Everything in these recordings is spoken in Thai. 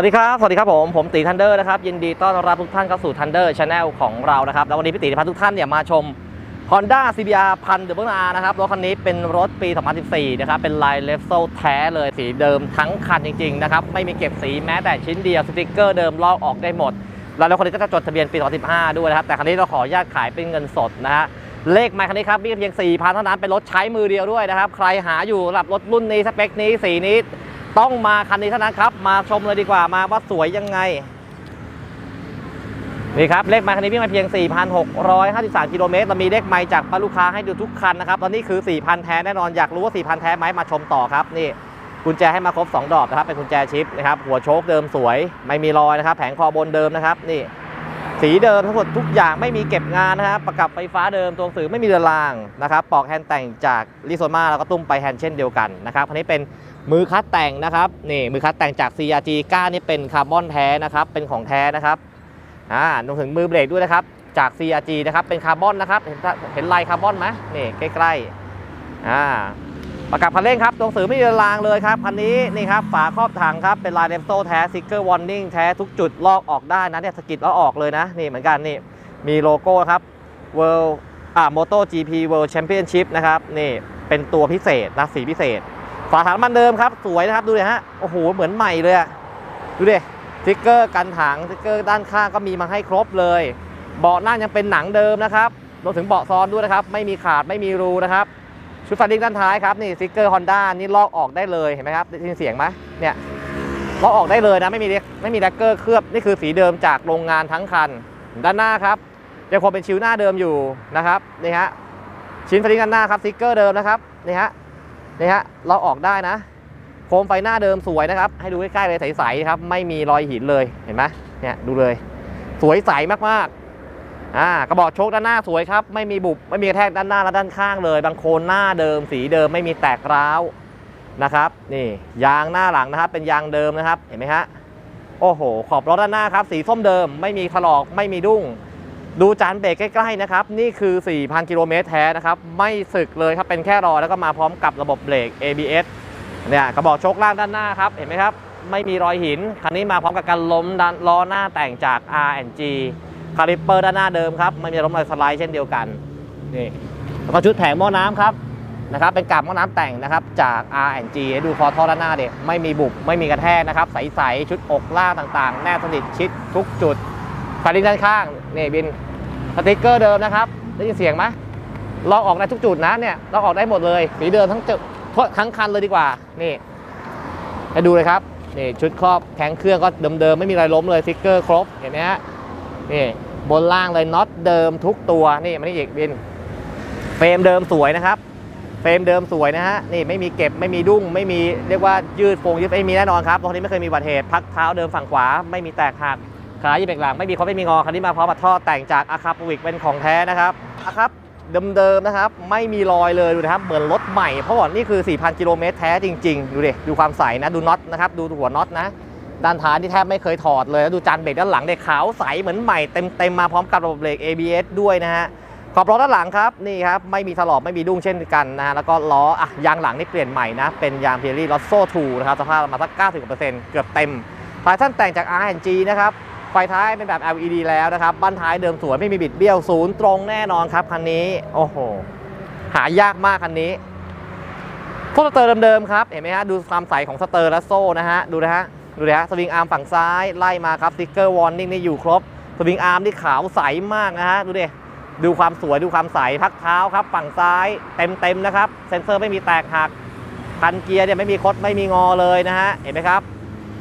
วัสดีครับ สวัสดีครับผม ผมตีทันเดอร์นะครับ ยินดีต้อนรับทุกท่านเข้าสู่ทันเดอร์ชาแนลของเรานะครับ แล้ววันนี้พี่ตีจะพาทุกท่านเนี่ยมาชม Honda CBR พันเดอร์เบิลอานะครับ รถคันนี้เป็นรถปี 2014 นะครับ เป็นลายเลฟโซแท้เลย สีเดิมทั้งคันจริง ๆ นะครับ ไม่มีเก็บสีแม้แต่ชิ้นเดียว สติกเกอร์เดิมลอกออกได้หมด แล้วรถคันนี้ก็จะจดทะเบียนปี 2015 ด้วยนะครับ แต่คันนี้เราขออนุญาตขายเป็นเงินสดนะฮะ เลขไมค์คันนี้ครับมีเพียง4,000เท่านั้น เป็นรถใช้มือเดียวด้วยนะครับ ใครหาอยู่สำหรับรถรุ่นนี้สเปคนี้สีนี้ ต้องมาคันนี้เท่านั้นครับ มาชมเลยดีกว่ามาว่าสวยยังไง นี่ครับ เลขไมค์คันนี้วิ่งมาเพียง 4,653 กิโลเมตรเรามีเลขไมค์จากปลูกค้าให้ดูทุกคันนะครับ ตอนนี้คือ 4,000 แท้แน่นอน อยากรู้ว่า 4,000 แท้ไหมมาชมต่อครับ นี่กุญแจให้มาครบ 2 ดอกนะครับ เป็นกุญแจชิปนะครับ หัวโชคเดิมสวย ไม่มีรอยนะครับ แผงคอบนเดิมนะครับ นี่ สีเดิมทั้งหมดทุกอย่างไม่มีเก็บงานนะครับประกับไฟฟ้าเดิม ตัวสื่อไม่มีเรือนรางนะครับปลอกแฮนด์แต่งจากลิโซมาแล้วก็ตุ้มไปแฮนด์เช่นเดียวกันนะครับอันนี้เป็น มือคัดแต่งนะครับนี่มือคัดแต่งจาก CRG ก้านนี่เป็นคาร์บอนแท้นะครับเป็นของแท้นะครับอ่ารวมถึงมือเบรกด้วยนะครับจาก CRG นะครับเป็นคาร์บอนนะครับเห็นเห็นลายคาร์บอนไหมนี่ใกล้ๆอ่าประกับคันเร่งครับตัวหนังสือไม่มีรางเลยครับ คันนี้นี่ครับ ฝาครอบถังครับ เป็นลายเดมโซแท้ซิกเกอร์วอร์นิ่งแท้ทุกจุดลอกออกได้นะเนี่ยสกิดแล้วออกเลยนะ นี่เหมือนกันนี่ มีโลโก้ครับ World อ่า Moto GP World Championship นะครับ นี่เป็นตัวพิเศษนะสีพิเศษ ฝาถังมันเดิมครับ สวยนะครับดูดิฮะโอ้โหเหมือนใหม่เลยอะดูดิสติ๊กเกอร์กันถังสติ๊กเกอร์ด้านข้างก็มีมาให้ครบเลย เบาะนั่งยังเป็นหนังเดิมนะครับรวมถึงเบาะซ้อนด้วยนะครับ ไม่มีขาดไม่มีรูนะครับ ชุดฟันดิ้งด้านท้ายครับนี่สติ๊กเกอร์ฮอนด้านี่ลอกออกได้เลยเห็นไหมครับได้ยินเสียงไหมเนี่ยลอกออกได้เลยนะไม่มีไม่มีแดกเกอร์เคลือบนี่คือสีเดิมจากโรงงานทั้งคัน ด้านหน้าครับยังคงเป็นชิ้วหน้าเดิมอยู่นะครับนี่ฮะชิ้นฟันดิ้งด้านหน้าครับสติ๊กเกอร์เดิมนะครับนี่ฮะ นี่ฮะลอกออกได้นะ โคมไฟหน้าเดิมสวยนะครับ ให้ดูใกล้ๆเลยใสๆครับ ไม่มีรอยหินเลยเห็นไหมเนี่ยดูเลย สวยใสมากๆอ่ากระบอกโชคด้านหน้าสวยครับ ไม่มีบุบไม่มีกระแทกด้านหน้าและด้านข้างเลย บางโคนหน้าเดิม สีเดิมไม่มีแตกร้าวนะครับนี่ยางหน้าหลังนะครับ เป็นยางเดิมนะครับเห็นไหมฮะโอ้โห ขอบรถด้านหน้าครับ สีส้มเดิม ไม่มีถลอกไม่มีดุ้ง ดูจานเบรกใกล้ๆนะครับ นี่คือ 4,000 กิโลเมตรแท้นะครับ ไม่สึกเลยครับ เป็นแค่รอแล้วก็มาพร้อมกับระบบเบรก ABS เนี่ยกระบอกโชคล่างด้านหน้าครับ เห็นไหมครับ ไม่มีรอยหิน คันนี้มาพร้อมกับการล้มด้านล้อหน้าแต่งจาก R&G คาลิปเปอร์ด้านหน้าเดิมครับ ไม่มีล้มรอยสไลด์เช่นเดียวกัน นี่ แล้วก็ชุดแผงหม้อน้ำครับ นะครับ เป็นกาบหม้อน้ำแต่งนะครับจาก R&G ดูคอท่อด้านหน้าเด็ไม่มีบุบ ไม่มีกระแทกนะครับ ใสๆ ชุดอกล่างต่างๆ แนบสนิทชิดทุกจุดไฟลิ้นด้านข้างนี่บิน ติ๊กเกอร์เดิมนะครับ ได้ยินเสียงไหมลอกออกได้ทุกจุดนะเนี่ยลอกออกได้หมดเลยสีเดิมทั้งจุดทั้งคันเลยดีกว่า นี่ให้ดูเลยครับนี่ชุดครอบแข็งเครื่องก็เดิมๆไม่มีอะไรล้มเลยสติ๊กเกอร์ครบเห็นไหมฮะนี่บนล่างเลยน็อตเดิมทุกตัวนี่มันนี่อีกบินเฟรมเดิมสวยนะครับ เฟรมเดิมสวยนะฮะนี่ไม่มีเก็บไม่มีดุ้ง ไม่มีเรียกว่ายืดโฟงยืดไม่มีแน่นอนครับรถนนี้ไม่เคยมีอุบัติเหตุพักเท้าเดิมฝั่งขวาไม่มีแตกหัก ขายีเบรกหลังไม่มีคอไม่มีงอคันนี้มาพร้อมกับท่อแต่งจากอาคาปวิกเป็นของแท้นะครับอาครับเดิมๆนะครับ ไม่มีรอยเลยดูนะครับเหมือนรถใหม่เพราะว่านี่คือ 4,000 กิโลเมตรแท้จริง ๆ ดูดิดูความใสนะดูน็อตนะครับดูหัวน็อตนะด้านท้ายที่แทบไม่เคยถอดเลยแล้วดูจานเบรกด้านหลังเด็กขาวใสเหมือนใหม่เต็มๆมาพร้อมกับระบบเบรก ABS ด้วยนะฮะขอบล้อด้านหลังครับนี่ครับไม่มีถลอกไม่มีดุ้งเช่นกันนะฮะแล้วก็ล้ออะยางหลังนี่เปลี่ยนใหม่นะเป็นยางเพียรี่ลอสโซ่2นะครับสภาพประมาณสัก90%เกือบเต็มฝายท่านแต่งจาก R&G นะครับ ไฟท้ายเป็นแบบ LED แล้วนะครับบั้นท้ายเดิมสวยไม่มีบิดเบี้ยวศูนย์ตรงแน่นอนครับคันนี้ โอ้โห หายากมากคันนี้พวกสเตอร์เดิมๆครับ เห็นไหมฮะ ดูความใสของสเตอร์และโซ่นะฮะ ดูนะฮะ ดูนะฮะ สวิงอาร์มฝั่งซ้ายไล่มาครับสติ๊กเกอร์วอร์นิ่งนี่อยู่ครบ สวิงอาร์มนี่ขาวใสมากนะฮะ ดูดิ ดูความสวย ดูความใสพักเท้าครับ ฝั่งซ้ายเต็มๆนะครับ เซ็นเซอร์ไม่มีแตกหัก คันเกียร์เนี่ยไม่มีคดไม่มีงอเลยนะฮะ เห็นไหมครับ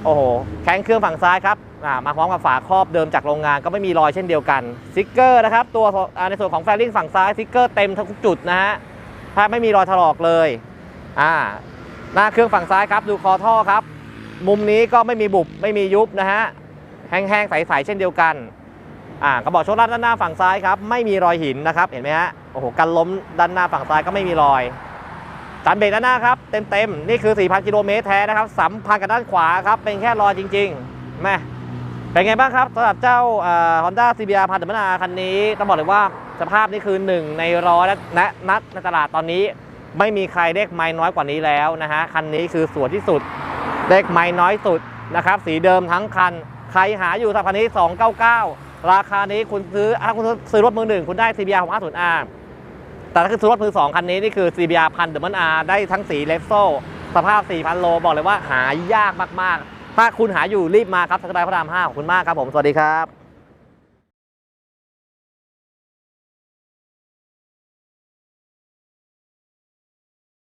โอ้โหแข้งเครื่องฝั่งซ้ายครับมาพร้อมกับฝาครอบเดิมจากโรงงานก็ไม่มีรอยเช่นเดียวกันสติ๊กเกอร์นะครับตัวในส่วนของแฟลิงฝั่งซ้ายสติ๊กเกอร์เต็มทุกจุดนะฮะแทบไม่มีรอยถลอกเลยอ่าหน้าเครื่องฝั่งซ้ายครับ ดูคอท่อครับ มุมนี้ก็ไม่มีบุบไม่มียุบนะฮะแห้งๆใสๆเช่นเดียวกันอ่ากระบอกโชว์ด้านหน้าฝั่งซ้ายครับไม่มีรอยหินนะครับเห็นไหมฮะโอ้โหกันล้มด้านหน้าฝั่งซ้ายก็ไม่มีรอย จานเบรกด้านหน้าครับเต็มๆนี่คือ 4,000 กิโลเมตรแท้นะครับสัมพันธ์กับด้านขวาครับเป็นแค่รอจริงๆแม่เป็นไงบ้างครับสำหรับเจ้าฮอนด้าซีบีอาร์พันธมนาคันนี้ต้องบอกเลยว่าสภาพนี่คือหนึ่งในร้อยและนัดในตลาดตอนนี้ ไม่มีใครเลขไม้น้อยกว่านี้แล้วนะฮะคันนี้คือสวยที่สุดเลขไม้น้อยสุดนะครับสีเดิมทั้งคัน ใครหาอยู่สับคันนี้ 299 ราคานี้คุณซื้อถ้าคุณซื้อรถมือหนึ่งคุณได้ CBR 650R แต่ถ้าคือรถมือสองคันนี้นี่คือ CBR พันเดอร์มันอาได้ทั้งสีเลฟโซสภาพ 4,000 โล บอกเลยว่าหายากมาก ๆ ถ้าคุณหาอยู่รีบมาครับสบายพระราม5ขอบคุณมากครับผม สวัสดีครับ